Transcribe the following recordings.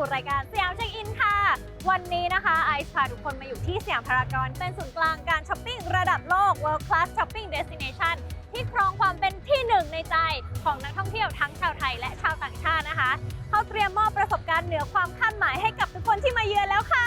สู่รายการสยามเช็คอินค่ะ วันนี้นะคะไอซ์พาทุกคนมาอยู่ที่สยามพารากอนเป็นศูนย์กลางการช้อปปิ้งระดับโลก World Class Shopping Destination ที่ครองความเป็นที่หนึ่งในใจของนักท่องเที่ยวทั้งชาวไทยและชาวต่างชาตินะคะ เขาเตรียมมอบประสบการณ์เหนือความคาดหมายให้กับทุกคนที่มาเยือนแล้วค่ะ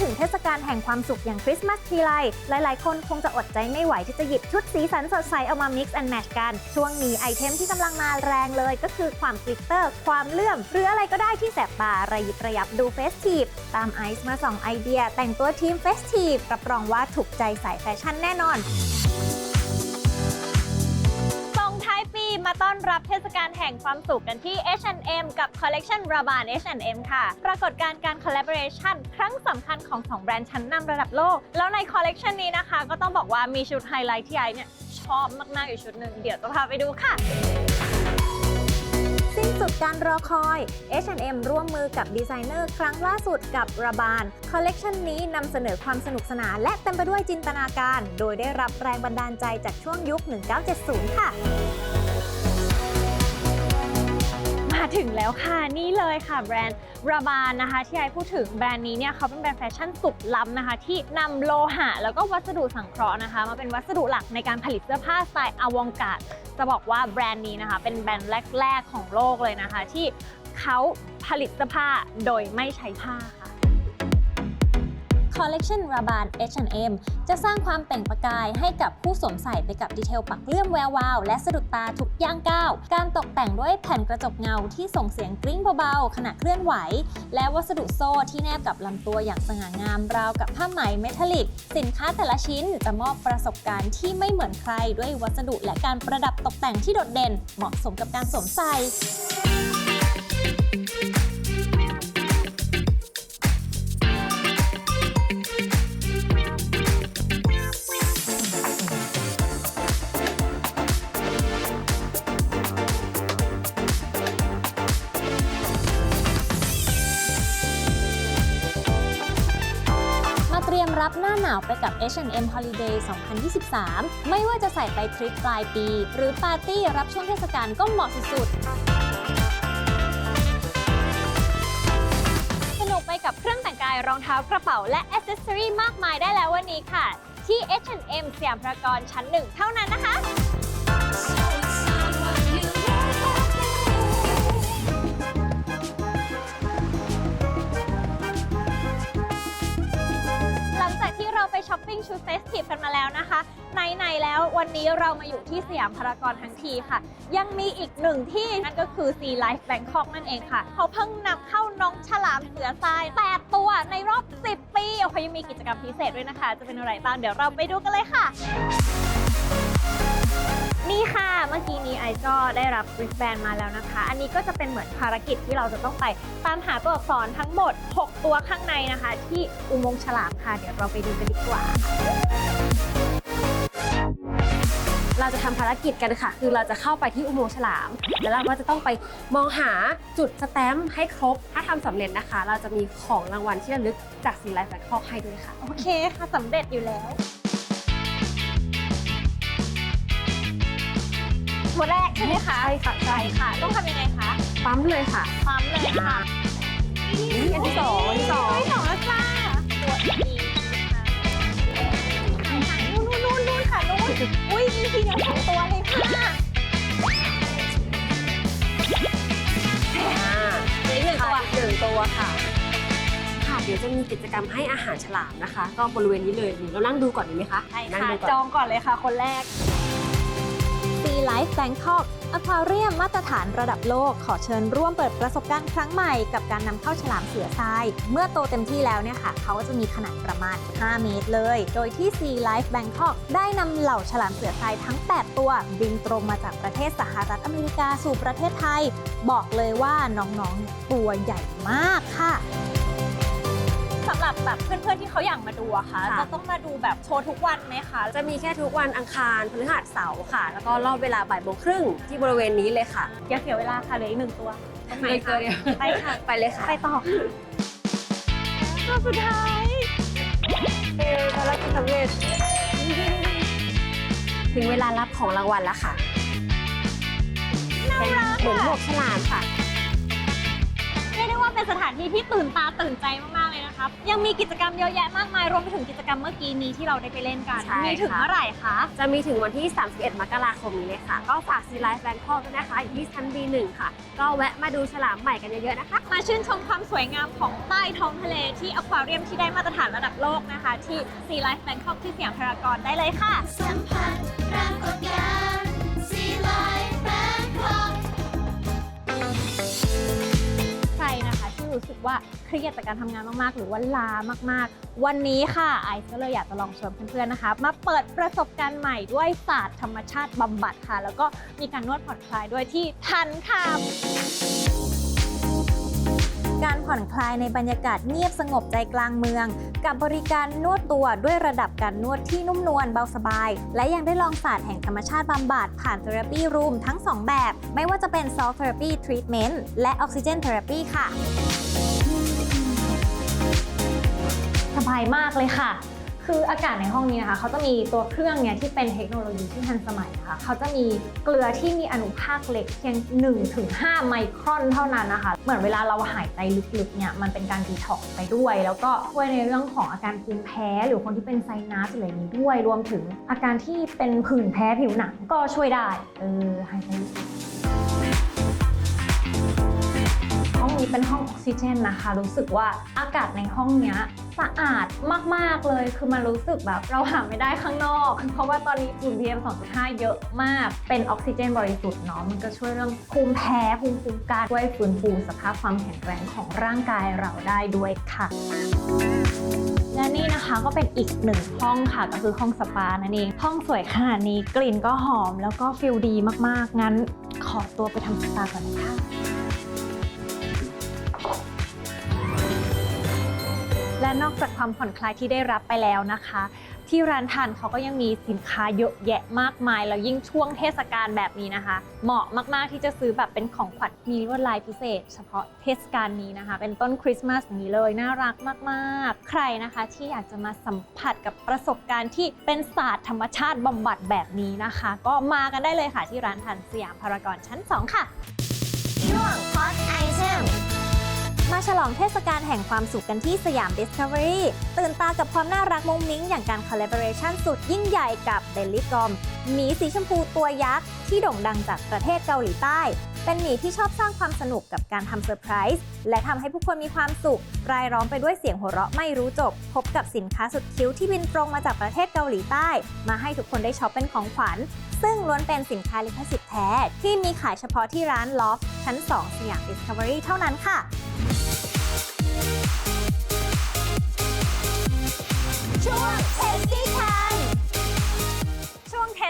ถึงเทศกาลแห่งความสุขอย่างคริสต์มาสทีไรหลายๆ คนคงจะอดใจไม่ไหวที่จะหยิบชุดสีสันสดใสเอามา mix and match กัน ช่วงนี้ไอเทมที่กำลังมาแรงเลยก็คือความกลิตเตอร์ ความเลื่อม หรืออะไรก็ได้ที่แสบตาระยิบระยับดูเฟสทีฟตามไอซ์มาส่องไอเดีย แต่งตัวทีมเฟสทีฟรับรองว่าถูกใจสายแฟชั่นแน่นอน รับเทศกาลแห่งความสุขกันที่ H&M กับ Collection r a b a n H&M ค่ะ ปรากฏการณ์การ collaboration ครั้งสำคัญของ 2 แบรนด์ชั้นนำระดับโลก แล้วใน collection นี้นะคะ ก็ต้องบอกว่ามีชุดไฮไลท์ที่ไอเนี่ยชอบมาก ๆ อยู่ชุดหนึ่งเดี๋ยวจะพาไปดูค่ะสิ้นสุดการรอคอย H&M ร่วมมือกับดีไซเนอร์ครั้งล่าสุดกับราบานคอลเลกชันนี้นำเสนอความสนุกสนานและเต็มไปด้วยจินตนาการ โดยได้รับแรงบันดาลใจจากช่วงยุค 1970 ค่ะ ถึงแล้วค่ะนี่เลยค่ะแบรนด์ราบานนะคะ ที่ไอพูดถึงแบรนด์นี้เนี่ยเขาเป็นแบรนด์แฟชั่นสุดล้ำนะคะ ที่นำโลหะ แล้วก็วัสดุสังเคราะห์นะคะ มาเป็นวัสดุหลักในการผลิตเสื้อผ้าสไตล์อวองการ์ดจะบอกว่าแบรนด์นี้นะคะ เป็นแบรนด์แรก ๆ ของโลกเลยนะคะ ที่เขาผลิตเสื้อผ้าโดยไม่ใช้ผ้า คอลเลกชันราบาน H&M จะสร้างความเปล่งประกายให้กับผู้สวมใส่ไปกับดีเทลปักเลื่อมแวววาว และสะดุดตาทุกย่างก้าว การตกแต่งด้วยแผ่นกระจกเงาที่ส่งเสียงกริ้งเบาๆ ขณะเคลื่อนไหว และวัสดุโซ่ที่แนบกับลำตัวอย่างสง่างามราวกับผ้าไหมเมทัลลิก สินค้าแต่ละชิ้นจะมอบประสบการณ์ที่ไม่เหมือนใครด้วยวัสดุและการประดับตกแต่งที่โดดเด่น เหมาะสมกับการสวมใส่ ไปกับ H&M Holiday 2023 ไม่ว่าจะใส่ไปทริปปลายปี หรือปาร์ตี้รับช่วงเทศกาลก็เหมาะสุดๆ สนุกไปกับเครื่องแต่งกายรองเท้ากระเป๋าและอ c เซสซอรีมากมายได้แล้ววันนี้ค่ะ ที่ H&M สยามพารากอนชั้นหนึ่งเท่านั้นนะคะ ชุดเฟสทีฟกันมาแล้วนะคะไหนๆแล้ววันนี้เรามาอยู่ที่สยามพารากอนทั้งทีค่ะ ยังมีอีกหนึ่งที่นั่นก็คือ Sea Life Bangkok นั่นเองค่ะ เขาเพิ่งนำเข้าน้องฉลามเสือทราย 8 ตัวในรอบ 10 ปีโอ้โหยังมีกิจกรรมพิเศษด้วยนะคะ จะเป็นอะไรบ้างเดี๋ยวเราไปดูกันเลยค่ะ นี่ค่ะเมื่อกี้นี้ไอซ์ก็ได้รับริสแบนมาแล้วนะคะ อันนี้ก็จะเป็นเหมือนภารกิจที่เราจะต้องไปตามหาตัวอักษรทั้งหมด 6 ตัวข้างในนะคะ ที่อุโมงค์ฉลามค่ะ เดี๋ยวเราไปดูกันดีกว่า เราจะทำภารกิจกันค่ะ คือเราจะเข้าไปที่อุโมงค์ฉลาม แล้วเราก็จะต้องไปมองหาจุดสแตมป์ให้ครบ ถ้าทำสำเร็จนะคะ เราจะมีของรางวัลที่ระลึกจากสีไลฟ์แบงคอกให้ด้วยค่ะ โอเคค่ะสำเร็จอยู่แล้ว ตัวแรกใช่ไหมคะใช่ค่ะใช่ค่ะ ต้องทำยังไงคะปั๊มเลยค่ะปั๊มเลยค่ะอันที่สองอันที่สองไม่สองแล้วจ้าตัวอีนะคะนู่นนู่นนู่นนู่นค่ะนู่นอุ้ยมีทีเดียวสองตัวเลยค่ะอ่าอีกหนึ่งตัวหนึ่งตัวค่ะค่ะเดี๋ยวจะมีกิจกรรมให้อาหารฉลามนะคะ ก็บริเวณนี้เลยเดี๋ยวเรานั่งดูก่อนดีไหมคะใช่นั่งค่ะดูก่จอนองก่อนเลยค่ะ คนแรก Sea Life Bangkok อควาเรียมมาตรฐานระดับโลก ขอเชิญร่วมเปิดประสบการณ์ครั้งใหม่ กับการนำเข้าฉลามเสือทราย เมื่อโตเต็มที่แล้วเนี่ยค่ะ เขาจะมีขนาดประมาณ 5 เมตรเลย โดยที่ Sea Life Bangkok ได้นำเหล่าฉลามเสือทรายทั้ง 8 ตัวบินตรงมาจากประเทศสหรัฐอเมริกาสู่ประเทศไทย บอกเลยว่าน้องๆ ตัวใหญ่มากค่ะ สำหรับแบบเพื่อนๆที่เขาอยากมาดูอะค่ะค่ะ จะต้องมาดูแบบโชว์ทุกวันไหมคะจะมีแค่ทุกวันอังคารพฤหัสเสาร์ค่ะ แล้วก็รอบเวลาบ่ายโมงครึ่งที่บริเวณนี้เลยค่ะ อย่าเสียเวลาค่ะเหลืออีกหนึ่งตัวตรงไหนเลยคะเดียวไปค่ะ ไปเลยค่ะ ไปต่อค่ะรอบสุดท้ายเออภารกิจสำเร็จ ถึงเวลารับของรางวัลแล้วค่ะน่าเป็นเหมือนหมวกฉลามค่ะเรี ยกได้ว่าเป็นสถานที่ที่ตื่นตาตื่นใจมากๆเลยนะครับยังมีกิจกรรมเยอะแยะมากมายรวมไปถึงกิจกรรมเมื่อกี้นี้ที่เราได้ไปเล่นกัน ใช่มีถึงค่ะ เมื่อไหร่คะ จะมีถึงวันที่ 31 มกราคมนี้เลยค่ะ ก็ฝากซีไลฟ์แบงคอกด้วยนะคะอยู่ที่ชั้น B1 ค่ะ ก็แวะมาดูฉลามใหม่กันเยอะๆนะคะ มาชื่นชมความสวยงามของใต้ท้องทะเลที่อควาเรียมที่ได้มาตรฐานระดับโลกนะคะ ที่ Sea Life Bangkok ที่สยามพารากอนได้เลยค่ะ สัมผัสปรากฏการณ์ รู้สึกว่าเครียดจากการทำงานมากๆ หรือว่าล้ามากๆ วันนี้ค่ะไอซ์ก็เลยอยากจะลองชวนเพื่อนๆนะคะ มาเปิดประสบการณ์ใหม่ด้วยศาสตร์ธรรมชาติบำบัดค่ะ แล้วก็มีการนวดผ่อนคลายด้วยที่ทันค่ะ การผ่อนคลายในบรรยากาศเงียบสงบใจกลางเมือง กับบริการนวดตัวด้วยระดับการนวดที่นุ่มนวลเบาสบาย และยังได้ลองศาสตร์แห่งธรรมชาติบำบัดผ่านเทอราปีรูมทั้ง 2 แบบ ไม่ว่าจะเป็นซอฟต์เทอราปีทรีทเมนต์และออกซิเจนเทอราปีค่ะ สบายมากเลยค่ะ คืออากาศในห้องนี้นะคะเขาจะมีตัวเครื่องเนี่ยที่เป็นเทคโนโลยีที่ทันสมัยนะคะเขาจะมีเกลือที่มีอนุภาคเล็กเพียง 1-5 ไมครอนเท่านั้นนะคะ เหมือนเวลาเราหายใจลึกๆเนี่ยมันเป็นการดีท็อกไปด้วย แล้วก็ช่วยในเรื่องของอาการภูมิแพ้ หรือคนที่เป็นไซนัสอะไรนี้ด้วย รวมถึงอาการที่เป็นผื่นแพ้ผิวหนังก็ช่วยได้เออหายใจลึกห้องนี้เป็นห้องออกซิเจนนะคะ รู้สึกว่าอากาศในห้องเนี้ย สะอาดมากๆเลย คือมันรู้สึกแบบเราหาไม่ได้ข้างนอก เพราะว่าตอนนี้ฝุ่น PM 2.5 เยอะมาก เป็นออกซิเจนบริสุทธิ์เนาะ มันก็ช่วยเรื่องภูมิแพ้ภูมิคุ้มกันช่วยฟื้นฟูสภาพความแข็งแรงของร่างกายเราได้ด้วยค่ะและนี่นะคะก็เป็นอีกหนึ่งห้องค่ะ ก็คือห้องสปานั่นเอง ห้องสวยขนาดนี้กลิ่นก็หอมแล้วก็ฟิลดีมากๆ งั้นขอตัวไปทำสปาก่อนนะคะ และนอกจากความผ่อนคลายที่ได้รับไปแล้วนะคะ ที่ร้านทานเขาก็ยังมีสินค้าเยอะแยะมากมาย แล้วยิ่งช่วงเทศกาลแบบนี้นะคะ เหมาะมากๆที่จะซื้อแบบเป็นของขวัญมีลวดลายพิเศษ เฉพาะเทศกาลนี้นะคะ เป็นต้นคริสต์มาสนี้เลยน่ารักมากๆ ใครนะคะที่อยากจะมาสัมผัสกับประสบการณ์ที่เป็นศาสตร์ธรรมชาติบำบัดแบบนี้นะคะ ก็มากันได้เลยค่ะที่ร้านทันสยามพารากอนชั้น 2 ค่ะช่วง Hot Item มาฉลองเทศกาลแห่งความสุขกันที่สยาม Discovery ตื่นตากับความน่ารักมุ้งมิ้ง อย่างการ collaboration สุดยิ่งใหญ่กับ b e l l y g o m หมีสีชมพูตัวยักษ์ ที่โด่งดังจากประเทศเกาหลีใต้ เป็นหมีที่ชอบสร้างความสนุกกับการทำเซอร์ไพรส์และทำให้ผู้คนมีความสุข รายล้อมไปด้วยเสียงหัวเราะไม่รู้จบ พบกับสินค้าสุดคิ้วที่บินตรงมาจากประเทศเกาหลีใต้ มาให้ทุกคนได้ช็อปเป็นของขวัญ ซึ่งล้วนเป็นสินค้าลิขสิทธิ์แท้ ที่มีขายเฉพาะที่ร้าน Loft ชั้น 2 สยาม Discovery เท่านั้นค่ะ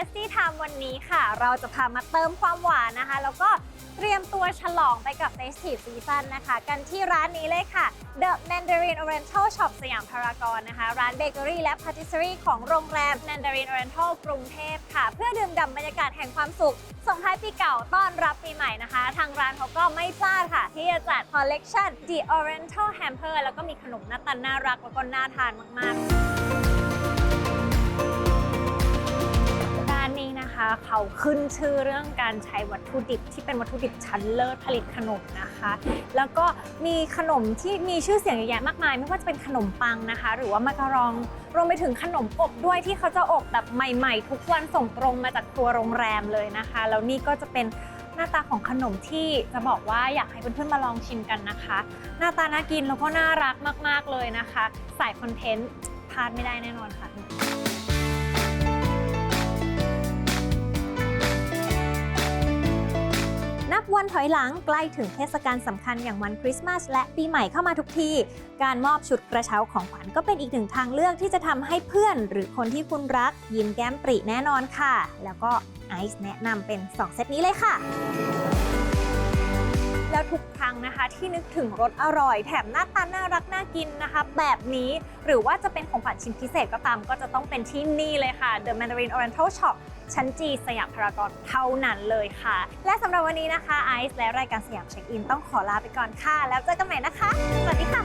Tasty Time วันนี้ค่ะ เราจะพามาเติมความหวานนะคะ แล้วก็เตรียมตัวฉลองไปกับ Festive Season นะคะ กันที่ร้านนี้เลยค่ะ The Mandarin Oriental Shop สยามพารากอนนะคะ ร้านเบเกอรี่และพาติสรีของโรงแรม Mandarin Oriental กรุงเทพค่ะ เพื่อดื่มด่ำบรรยากาศแห่งความสุขส่งท้ายปีเก่าต้อนรับปีใหม่นะคะ ทางร้านเขาก็ไม่พลาดค่ะ ที่จะจัด Collection The Oriental Hamper แล้วก็มีขนมหน้าตาน่ารักแล้วก็น่าทานมากๆ เขาขึ้นชื่อเรื่องการใช้วัตถุดิบที่เป็นวัตถุดิบชั้นเลิศผลิตขนมนะคะ แล้วก็มีขนมที่มีชื่อเสียงเยอะแยะมากมาย ไม่ว่าจะเป็นขนมปังนะคะ หรือว่ามากรองรวมไปถึงขนมอบด้วยที่เขาจะอบแบบใหม่ ๆ ทุกวันส่งตรงมาจากครัวโรงแรมเลยนะคะ แล้วนี่ก็จะเป็นหน้าตาของขนมที่จะบอกว่าอยากให้เพื่อนๆมาลองชิมกันนะคะ หน้าตาน่ากินแล้วก็น่ารักมากๆเลยนะคะ สายคอนเทนต์พลาดไม่ได้แน่นอนค่ะ วันถอยหลังใกล้ถึงเทศกาลสำคัญอย่างวันคริสต์มาสและปีใหม่เข้ามาทุกที การมอบชุดกระเช้าของขวัญก็เป็นอีกหนึ่งทางเลือกที่จะทำให้เพื่อน หรือคนที่คุณรัก ยิ้มแก้มปริแน่นอนค่ะ แล้วก็ไอซ์แนะนำเป็น 2 เซตนี้เลยค่ะ แล้วทุกครั้งนะคะ ที่นึกถึงรสอร่อย แถมหน้าตาน่ารักน่ากินนะคะ แบบนี้หรือว่าจะเป็นของขวัญชิ้นพิเศษก็ตาม ก็จะต้องเป็นที่นี่เลยค่ะ The Mandarin Oriental Shop ชั้นจีสยามพารากอนเท่านั้นเลยค่ะ และสำหรับวันนี้นะคะไอซ์และรายการสยามเช็คอินต้องขอลาไปก่อนค่ะ แล้วเจอกันใหม่นะคะ สวัสดีค่ะ